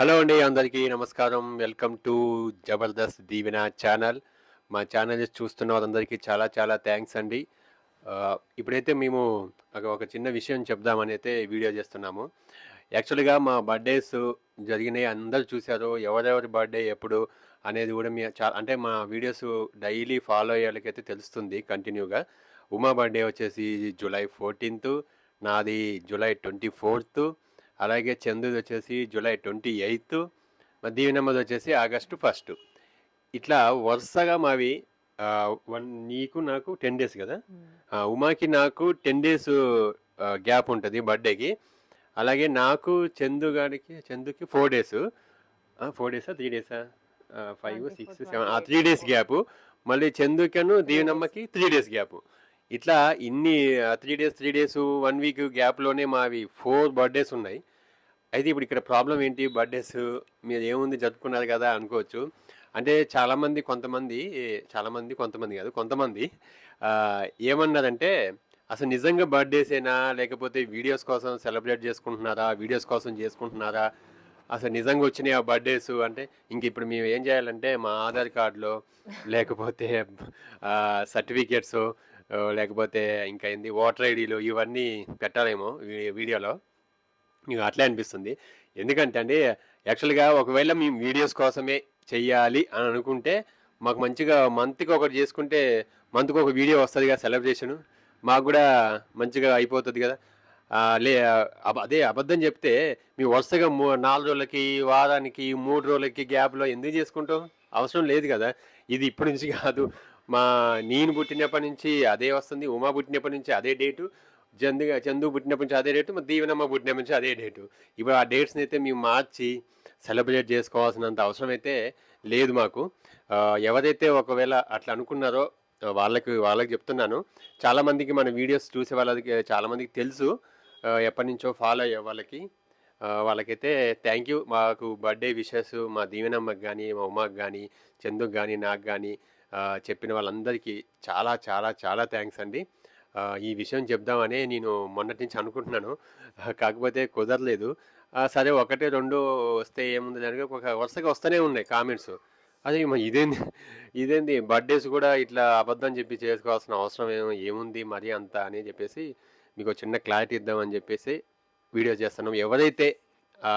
Hello అండి అందరికీ నమస్కారం. Welcome to Jabardasth Deevena channel. మా ఛానల్ చూస్తున్న వారందరికీ చాలా చాలా థ్యాంక్స్ అండి. ఇప్పుడైతే మేము ఒక- చిన్న విషయం చెప్దామని అయితే వీడియో చేస్తున్నాము. యాక్చువల్గా మా బర్త్డేస్ జరిగినాయి. అందరు చూశారు. ఎవరెవరి బర్త్డే ఎప్పుడు అనేది కూడా మీ చా అంటే మా వీడియోస్ డైలీ ఫాలో అయ్యేళ్ళకైతే తెలుస్తుంది కంటిన్యూగా. ఉమా బర్త్డే వచ్చేసి జూలై ఫోర్టీన్త్ నాది జూలై ట్వంటీ ఫోర్త్. అలాగే చందుది వచ్చేసి జూలై ట్వంటీ ఎయిత్ దీవెనమ్మది వచ్చేసి ఆగస్టు ఫస్ట్. ఇట్లా వరుసగా మావి ఆ, వన్ నీకు నాకు టెన్ డేస్ కదా? ఆ, ఉమాకి నాకు టెన్ డేస్ గ్యాప్ ఉంటుంది బర్త్డేకి. అలాగే నాకు చందు గారికి చందుకి ఫోర్ డేస్. ఫోర్ డేసా త్రీ డేసా? Five 24, six seven three 28 days gap. మళ్ళీ చందుకను దీవెనమ్మకి త్రీ డేస్ గ్యాప్. ఇట్లా ఇన్ని three days three days one week గ్యాప్లోనే మావి ఫోర్ బర్త్డేస్ ఉన్నాయి. అయితే ఇప్పుడు ఇక్కడ ప్రాబ్లం ఏంటి? బర్త్డేస్ మీరు ఏముంది? జరుపుకున్నారు కదా అనుకోవచ్చు. అంటే చాలామంది కొంతమంది చాలామంది కొంతమంది కాదు కొంతమంది ఏమన్నారంటే అసలు నిజంగా బర్త్డేసేనా లేకపోతే వీడియోస్ కోసం సెలబ్రేట్ చేసుకుంటున్నారా? వీడియోస్ కోసం చేసుకుంటున్నారా? అసలు నిజంగా వచ్చినాయి ఆ బర్త్డేస్ అంటే ఇంక ఇప్పుడు మేము ఏం చేయాలంటే మా ఆధార్ కార్డులో లేకపోతే సర్టిఫికేట్స్ లేకపోతే ఇంకా ఏంది ఓటర్ ఐడీలు ఇవన్నీ పెట్టాలేమో వీడియోలో. మీకు అట్లే అనిపిస్తుంది. ఎందుకంటే అండి యాక్చువల్గా ఒకవేళ మేము వీడియోస్ కోసమే చెయ్యాలి అని అనుకుంటే మాకు మంచిగా మంత్కి ఒకటి చేసుకుంటే మంత్కి ఒక వీడియో వస్తుంది కదా సెలబ్రేషన్. మాకు కూడా మంచిగా అయిపోతుంది కదా. లే అబ- అదే అబద్ధం చెప్తే మీ వరుసగా మూ నాలుగు రోజులకి వారానికి మూడు రోజులకి గ్యాప్లో ఎందుకు చేసుకుంటాం? అవసరం లేదు కదా. ఇది ఇప్పటి నుంచి కాదు. మా నేను పుట్టినప్పటి నుంచి అదే వస్తుంది ఉమా పుట్టినప్పటి నుంచి అదే డేటు చందు చందు పుట్టినప్పటి నుంచి అదే డేటు మా దీవెనమ్మ పుట్టినప్పటి నుంచి అదే డేటు. ఇప్పుడు ఆ డేట్స్ని అయితే మేము మార్చి సెలబ్రేట్ చేసుకోవాల్సినంత అవసరం అయితే లేదు మాకు. ఎవరైతే ఒకవేళ అట్లా అనుకున్నారో వాళ్ళకి వాళ్ళకి చెప్తున్నాను. చాలామందికి మన వీడియోస్ చూసే వాళ్ళకి చాలామందికి తెలుసు. ఎప్పటి నుంచో ఫాలో అయ్యే వాళ్ళకి. వాళ్ళకైతే థ్యాంక్ యూ మాకు బర్త్డే విషెస్ మా దీవెనమ్మకి కానీ మా ఉమాకి కానీ చందుకు కానీ నాకు కానీ చెప్పిన వాళ్ళందరికీ చాలా చాలా చాలా థ్యాంక్స్ అండి. ఈ విషయం చెప్దామనే నేను మొన్నటి నుంచి అనుకుంటున్నాను. కాకపోతే కుదరలేదు. సరే ఒకటి రెండు వస్తే ఏముంది? దానికి ఒక వరుసగా వస్తూనే ఉన్నాయి కామెంట్స్. అదే ఇదేంది? ఇదేంది? బర్త్డేస్ కూడా ఇట్లా అబద్ధం చెప్పి చేసుకోవాల్సిన అవసరం ఏమో ఏముంది మరీ అంత అని చెప్పేసి మీకు చిన్న క్లారిటీ ఇద్దామని చెప్పేసి వీడియో చేస్తున్నాం. ఎవరైతే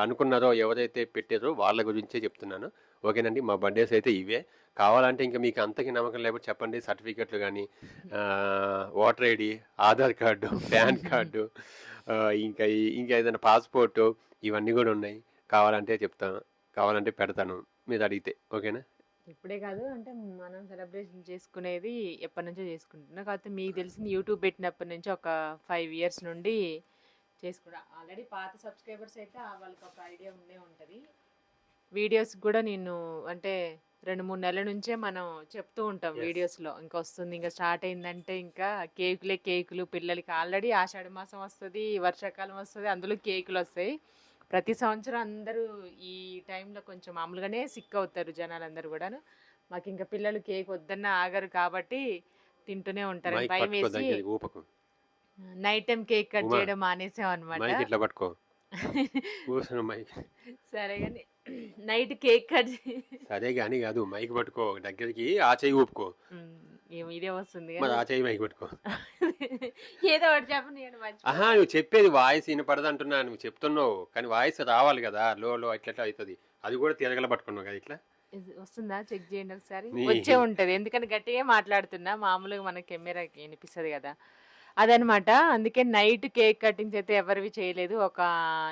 అనుకున్నారో ఎవరైతే పెట్టారో వాళ్ళ గురించే చెప్తున్నాను. ఓకేనండి? మా బర్త్డేస్ అయితే ఇవే. కావాలంటే ఇంకా మీకు అంతకి నమ్మకం లేకపోతే చెప్పండి. సర్టిఫికెట్లు కానీ voter ID Aadhaar card PAN card ఇంకా ఇంకా ఏదైనా పాస్పోర్టు ఇవన్నీ కూడా ఉన్నాయి. కావాలంటే చెప్తాను కావాలంటే పెడతాను మీరు అడిగితే. ఓకేనా? ఇప్పుడే కాదు అంటే మనం సెలబ్రేషన్ చేసుకునేది ఎప్పటి నుంచో చేసుకుంటున్నాం. కాకపోతే మీకు తెలిసింది యూట్యూబ్ పెట్టినప్పటి నుంచి ఒక ఫైవ్ ఇయర్స్ నుండి చేసుకున్నా. ఆల్రెడీ పాత సబ్స్క్రైబర్స్ అయితే వాళ్ళకి ఒక ఐడియా ఉండే ఉంటుంది. వీడియోస్ కూడా నేను అంటే రెండు మూడు నెలల నుంచే మనం చెప్తూ ఉంటాం. వీడియోస్లో. ఇంకా వస్తుంది ఇంకా స్టార్ట్ అయిందంటే ఇంకా కేకులే కేకులు పిల్లలకి ఆల్రెడీ ఆషాఢ మాసం వస్తుంది వర్షాకాలం వస్తుంది అందులో కేకులు వస్తాయి. ప్రతి సంవత్సరం అందరూ ఈ టైంలో కొంచెం మామూలుగానే సిక్ అవుతారు జనాలందరూ కూడాను. మాకు ఇంకా పిల్లలు కేక్ వద్దన్న ఆగరు కాబట్టి తింటూనే ఉంటారు. భయం వేసి నైట్ టైం కేక్ కట్ చేయడం మానేసాం అనమాట సరే కానీ నైట్ కేక్ కట్ సరే కానీ కాదు మైక్ పట్టుకో దగ్గరికి ఆ చెయ్యి ఊపుకో. ఇదే వస్తుంది మరి ఆ చెయ్యి మైక్ పట్టుకో. ఏదో ఒకటి చెప్పండి ఆహా నువ్వు చెప్పేది వాయిస్ వినపడదు అంటున్నా నువ్వు చెప్తున్నావు. కానీ వాయిస్ రావాలి కదా లో లో ఇట్లా ఇట్లా అవుతుంది. అది కూడా తిరగల పట్టుకున్నావు కదా ఇట్లా? వస్తుందా? చెక్ చేయండి ఒకసారి. వచ్చే ఉంటది. ఎందుకంటే గట్టిగా మాట్లాడుతున్నా మామూలుగా మన కెమెరాకి వినిపిస్తుంది కదా. అదనమాట. అందుకే నైట్ కేక్ కటింగ్స్ అయితే ఎవరివి చేయలేదు. ఒక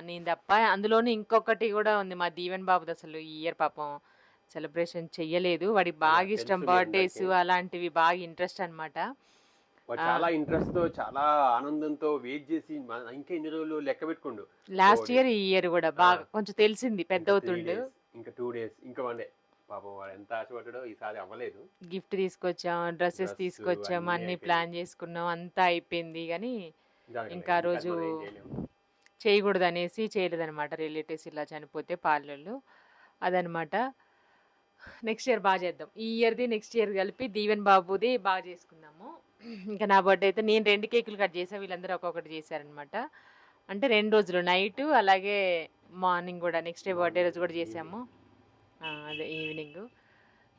నేను తప్ప. అందులోనే ఇంకొకటి కూడా ఉంది మా దీవెన్ బాబుది అసలు ఈ ఇయర్ పాపం సెలబ్రేషన్ చెయ్యలేదు. వాడికి బాగా తెలుసు ఇష్టం మీ బర్త్డేస్ అందరికీ. అలాంటివి బాగా ఇంట్రెస్ట్ అన్నమాట. వాడు ఆ. చాలా ఇంట్రెస్ట్తో చాలా ఆనందంతో వెయిట్ చేసి ఇంకా ఎన్ని రోజులు లెక్క పెట్టుకుండు? లాస్ట్ ఇయర్ ఈ ఇయర్ కూడా బాగా. కొంచెం తెలిసింది పెద్ద ఇంకా అవుతుండు ఇంకా టూ డేస్ ఇంకా వన్ డే. పాపం వాడు ఎంత ఆశపడ్డాడో ఈసారి అవ్వలేదు గిఫ్ట్ తీసుకొచ్చాం డ్రెస్సెస్ తీసుకొచ్చాం అన్నీ. ప్లాన్ చేసుకున్నాం అంతా అయిపోయింది కానీ. ఇంకా ఆ రోజు. చేయకూడదు అనేసి చేయలేదన్నమాట రిలేటివ్స్ ఇలా చనిపోతే పాలలు అదనమాట నెక్స్ట్ ఇయర్ బాగా చేద్దాం ఈ ఇయర్ది నెక్స్ట్ ఇయర్ కలిపి దీవెన్ బాబుది బాగా చేసుకుందాము ఇంకా నా బర్త్డే అయితే నేను రెండు కేకులు కట్ చేసా వీళ్ళందరూ ఒక్కొక్కటి చేశారనమాట అంటే రెండు రోజులు నైట్ అలాగే మార్నింగ్ కూడా నెక్స్ట్ డే బర్త్డే రోజు కూడా చేసాము అదే ఈవినింగ్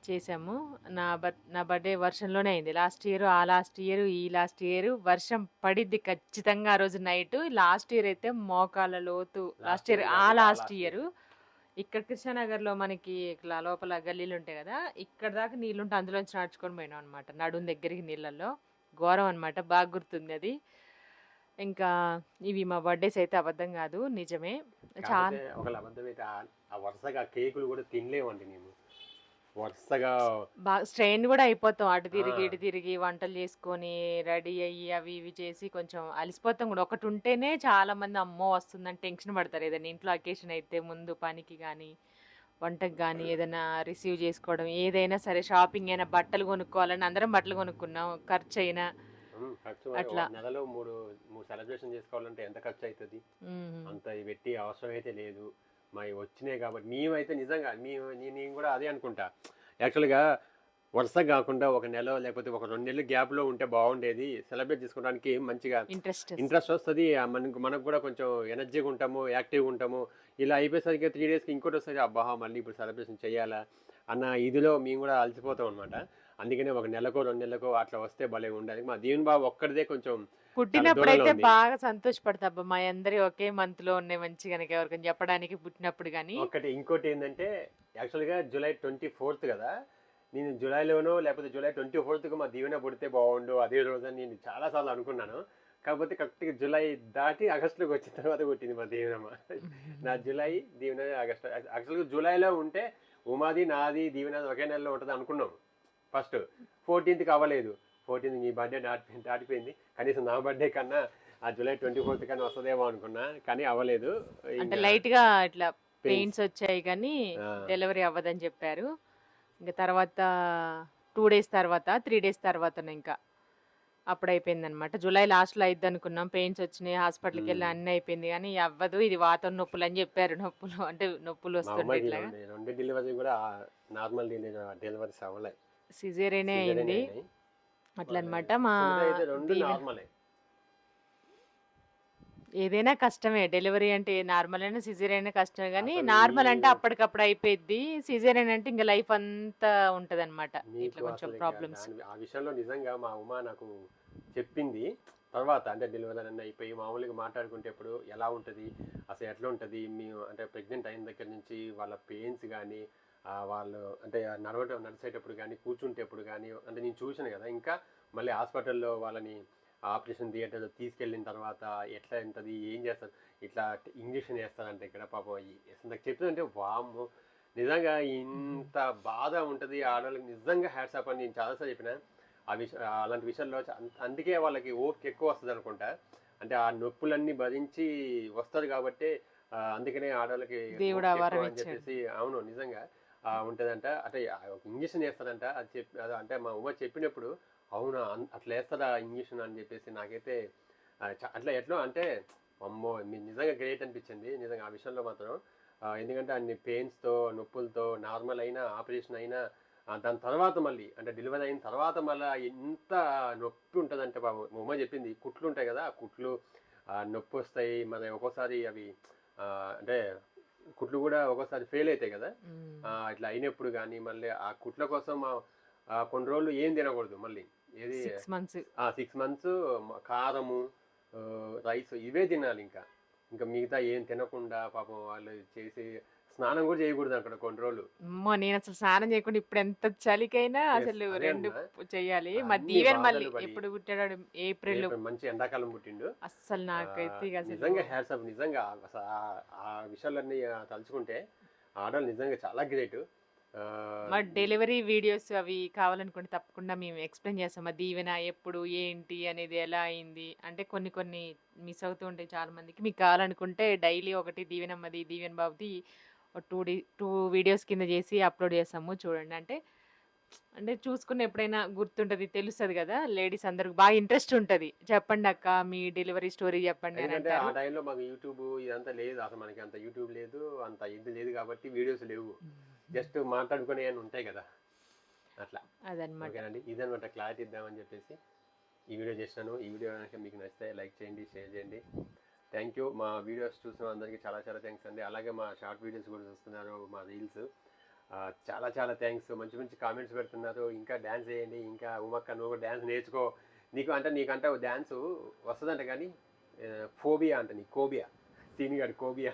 చేసాము. నా బర్ నా బర్త్డే వర్షంలోనే అయింది. లాస్ట్ ఇయర్ ఆ లాస్ట్ ఇయర్ ఈ లాస్ట్ ఇయర్ వర్షం పడిద్ది ఖచ్చితంగా ఆ రోజు నైట్ లాస్ట్ ఇయర్ అయితే మోకాల లోతు. లాస్ట్ ఇయర్ ఆ లాస్ట్ ఇయర్ ఇక్కడ కృష్ణానగర్లో మనకి ఇట్లా లోపల గల్లీలు ఉంటాయి కదా ఇక్కడ దాకా నీళ్ళు ఉంటే అందులోంచి నడుచుకొని పోయినాం అనమాట నడుం దగ్గరికి నీళ్ళల్లో. ఘోరం అనమాట బాగా గుర్తుంది అది. ఇంకా ఇవి మా బర్త్డేస్ అయితే అబద్ధం కాదు. నిజమే. చాలా ఆ- వరుసగా కేకులు కూడా తినలేమండి నేను వరుసగా బాగా స్ట్రెయిన్ కూడా అయిపోతాం. అటు తిరిగి. ఇటు తిరిగి వంటలు చేసుకొని రెడీ అయ్యి అవి ఇవి చేసి కొంచెం అలసిపోతాం కూడా. ఒకటి ఉంటేనే చాలా మంది అమ్మో వస్తుందని టెన్షన్ పడతారు. ఏదైనా ఇంట్లో అకేషన్ అయితే ముందు పనికి కానీ వంటకు కానీ ఏదైనా రిసీవ్ చేసుకోవడం ఏదైనా సరే షాపింగ్ అయినా బట్టలు కొనుక్కోవాలని అందరం బట్టలు కొనుక్కున్నాం. ఖర్చు అయినా అట్లా. నెలలో మూడు మూడు సెలబ్రేషన్ చేసుకోవాలంటే ఎంత ఖర్చు అవుతుంది. అంత పెట్టి అవసరం అయితే లేదు. మరి వచ్చినాయి కాబట్టి మేమైతే నిజంగా మేము నే- నేను కూడా అదే అనుకుంటా. యాక్చువల్గా వరుస కాకుండా ఒక నెల లేకపోతే ఒక రెండు నెలలు గ్యాప్లో ఉంటే బాగుండేది. సెలబ్రేట్ చేసుకోవడానికి మంచిగా ఇంట్రెస్ట్ ఇంట్రెస్ట్ వస్తుంది. మనకు కూడా కొంచెం ఎనర్జీగా ఉంటాము యాక్టివ్గా ఉంటాము. ఇలా అయిపోయేసరికి త్రీ డేస్కి ఇంకోటి వస్తుంది. అబ్బా మళ్ళీ ఇప్పుడు సెలబ్రేషన్ చేయాలా అన్న ఇదిలో మేము కూడా అలసిపోతాం అనమాట అందుకనే ఒక నెలకో రెండు నెలలకో అట్లా వస్తే భలే ఉండాలి మా దీవెన్ బాబు ఒక్కడిదే కొంచెం పుట్టినప్పుడు దూరంలో అయితే ఉంది. బాగా సంతోషపడతా అబ్బా మా అందరి ఒకే మంత్లో ఉన్నాయి మంచిగా ఎవరికైనా చెప్పడానికి పుట్టినప్పుడు కానీ ఒకటి ఇంకోటి ఏంటంటే యాక్చువల్గా జూలై ట్వంటీ ఫోర్త్ కదా నేను జూలైలోనో లేకపోతే జూలై ట్వంటీ ఫోర్త్కి మా దీవెన పుడితే బాగుండు అదే రోజు అని నేను చాలాసార్లు అనుకున్నాను. కాకపోతే కరెక్ట్గా జూలై దాటి ఆగస్టులోకి వచ్చిన తర్వాత పుట్టింది మా దీవెనమ్మ నా జూలై దీవెన ఆగస్టు యాక్చువల్గా జూలైలో ఉంటే ఉమాది నాది దీవెన ఒకే నెలలో ఉంటుంది అనుకున్నాం. ఫస్ట్ ఫోర్టీన్త్కి అవ్వలేదు ఫోర్టీన్త్ మీ బర్త్డే దాటి దాటిపోయింది. కనీసం నా బర్త్డే కన్నా ఆ జూలై ట్వంటీ ఫోర్త్ కన్నా వస్తుందేమో అనుకున్నా కానీ అవ్వలేదు. అంటే ఇంకా లైట్గా ఇట్లా. పెయిన్స్. వచ్చాయి కానీ. డెలివరీ అవ్వదని చెప్పారు. ఇంకా తర్వాత టూ డేస్ తర్వాత త్రీ డేస్ తర్వాత ఇంకా అప్పుడు అయిపోయింది అనమాట జూలై లాస్ట్లో అయిద్ది అనుకున్నాం పెయిన్స్ వచ్చినాయి హాస్పిటల్కి వెళ్ళి. అన్నీ అయిపోయింది కానీ అవ్వదు. ఇది వాతం నొప్పులు అని చెప్పారు. నొప్పులు అంటే నొప్పులు వస్తుండే ఇట్లా డెలివరీ కూడా నార్మల్ డెలివరీస్ అవ్వలే. సిజేరియనే అయింది. అట్లా అనమాట మా ఏదైనా కష్టమే డెలివరీ అంటే నార్మల్ అయినా సిజేరియన్ అయినా కష్టమే కానీ నార్మల్ అంటే అప్పటికప్పుడు అయిపోయింది సిజేరియన్ అంటే ఇంకా లైఫ్ అంతా ఉంటది అనమాట ఇట్లా కొంచెం ప్రాబ్లమ్స్ ఆ విషయంలో నిజంగా మా ఉమా నాకు చెప్పింది. తర్వాత అంటే డెలివరీ అన్నీ అయిపోయి మామూలుగా మాట్లాడుకుంటేప్పుడు ఎలా ఉంటుంది అసలు ఎట్లా ఉంటుంది మేము అంటే ప్రెగ్నెంట్ అయిన దగ్గర నుంచి వాళ్ళ పెయిన్స్ కానీ వాళ్ళు అంటే నడవటం నడిచేటప్పుడు కానీ కూర్చుంటేప్పుడు కానీ అంటే నేను చూసాను కదా ఇంకా మళ్ళీ హాస్పిటల్లో వాళ్ళని ఆపరేషన్ థియేటర్ తీసుకెళ్ళిన తర్వాత ఎట్లా ఉంటుంది ఏం చేస్తారు ఇట్లా ఇంజక్షన్ వేస్తారంటే ఇక్కడ పాపం నాకు చెప్తుందంటే వాము నిజంగా ఇంత బాధ ఉంటుంది ఆడవాళ్ళకి. నిజంగా హ్యాట్సాప్ అని నేను చాలాసార్లు చెప్పిన. ఆ విష అలాంటి విషయాల్లో అందుకే వాళ్ళకి ఓపిక ఎక్కువ వస్తుంది అనుకుంటా. అంటే ఆ నొప్పులన్నీ భరించి వస్తుంది కాబట్టి అందుకనే ఆడవాళ్ళకి అని. చెప్పేసి అవును నిజంగా. ఉంటుందంట. అంటే ఇంజక్షన్ వేస్తారంట అది చెప్పి అంటే మా ఉమ్మ చెప్పినప్పుడు అవునా అన్- అట్లా వేస్తారా ఇంజక్షన్ అని చెప్పేసి నాకైతే చ- అట్లా ఎట్లా అంటే అమ్మో మీరు నిజంగా గ్రేట్ అనిపించింది. నిజంగా ఆ విషయంలో మాత్రం ఎందుకంటే అన్ని పెయిన్స్తో నొప్పులతో నార్మల్ అయినా ఆపరేషన్ అయినా దాని తర్వాత మళ్ళీ అంటే డెలివరీ అయిన తర్వాత మళ్ళీ ఎంత నొప్పి ఉంటుందంటే బాబు. మా అమ్మ చెప్పింది కుట్లు ఉంటాయి కదా ఆ కుట్లు నొప్పి వస్తాయి. మరి ఒక్కోసారి అవి అంటే కుట్లు కూడా ఒక్కోసారి ఫెయిల్ అవుతాయి కదా? ఆ, ఇట్లా అయినప్పుడు కానీ మళ్ళీ ఆ కుట్ల కోసం కొన్ని రోజులు ఏం తినకూడదు మళ్ళీ. ఏది సిక్స్ మంత్స్ సిక్స్ మంత్స్ కారము రైస్ ఇవే తినాలి ఇంకా. ఇంకా మిగతా ఏం తినకుండా పాపం వాళ్ళు చేసి స్నానం కూడా చేయకూడదు అక్కడ కొన్ని రోజులు. అమ్మో నేను అసలు స్నానం చేయకుండా ఇప్పుడు ఎంత చలికైనా అసలు అదే రెండు అన్నా. చెయ్యాలి మా అన్ని దీవెన్ మళ్ళీ బాధలు. ఎప్పుడు పుట్టాడు ఏప్రిల్ రేపు మంచి ఎండాకాలం పుట్టిండు. అస్సలు నాకైతే ఇక ఆ, అసలు నిజంగా హ్యాట్స్ ఆఫ్ నిజంగా అసలు ఆ- ఆ విషయాలన్నీ ఆ, తలుచుకుంటే ఆడవాళ్ళు నిజంగా చాలా గ్రేట్. మా డెలివరీ వీడియోస్ అవి కావాలనుకుంటే తప్పకుండా మేము ఎక్స్ప్లెయిన్ చేస్తాం. మా దీవెన ఎప్పుడు ఏంటి అనేది ఎలా అయింది? అంటే కొన్ని కొన్ని మిస్ అవుతూ ఉంటాయి చాలా మందికి మీకు కావాలనుకుంటే డైలీ ఒకటి దీవెనమ్మది దీవెన్ బాబుది టూ డి టూ వీడియోస్ కింద చేసి అప్లోడ్ చేస్తాము చూడండి. అంటే అంటే చూసుకుని ఎప్పుడైనా గుర్తుంటుంది తెలుస్తుంది కదా. లేడీస్ అందరికి బాగా ఇంట్రెస్ట్ ఉంటుంది. చెప్పండి అక్క మీ డెలివరీ స్టోరీ చెప్పండి ఎందుకంటే ఆ టైంలో మాకు యూట్యూబ్ ఇదంతా లేదు. అసలు మనకి అంత యూట్యూబ్ లేదు అంత ఇది లేదు కాబట్టి వీడియోస్ లేవు. జస్ట్ మాట్లాడుకునే ఉంటాయి కదా. అట్లా. అదనమాట. ఇదనమాట క్లారిటీ ఇద్దామని చెప్పేసి ఈ వీడియో చేసినాను. ఈ వీడియో కనుక మీకు నచ్చితే లైక్ చేయండి షేర్ చేయండి. Thank you. మా వీడియోస్ చూసిన అందరికీ చాలా చాలా థ్యాంక్స్ అండి. అలాగే మా షార్ట్ వీడియోస్ కూడా చూస్తున్నారు మా రీల్స్. చాలా చాలా థ్యాంక్స్. మంచి మంచి కామెంట్స్ పెడుతున్నారు. ఇంకా డ్యాన్స్ చేయండి ఇంకా ఉమక్క నువ్వు డ్యాన్స్ నేర్చుకో. నీకు అంటే నీకంటే డ్యాన్స్ వస్తుందంట కానీ ఫోబియా అంట నీ కోబియా. సీని గారి కోబియా.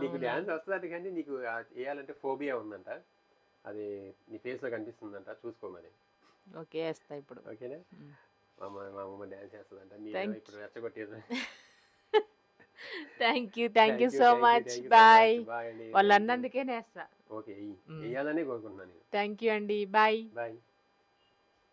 నీకు? డ్యాన్స్ వస్తుందంట కానీ నీకు వేయాలంటే ఫోబియా ఉందంట. అది నీ ఫేస్లో కనిపిస్తుందంట. చూసుకో మరి. ఓకే వేస్తా ఇప్పుడు. ఓకేనా? మ్. మా అమ్మ మా అమ్మ డ్యాన్స్ చేస్తుందంట మీరు Thank ఇప్పుడు రెచ్చగొట్టేది thank you thank you so much bye వాళ్ళు అన్నందుకే నేస్తా ఓకే మ్. వేయాలని కోరుకుంటున్నాను థ్యాంక్ యూ అండి బాయ్ బాయ్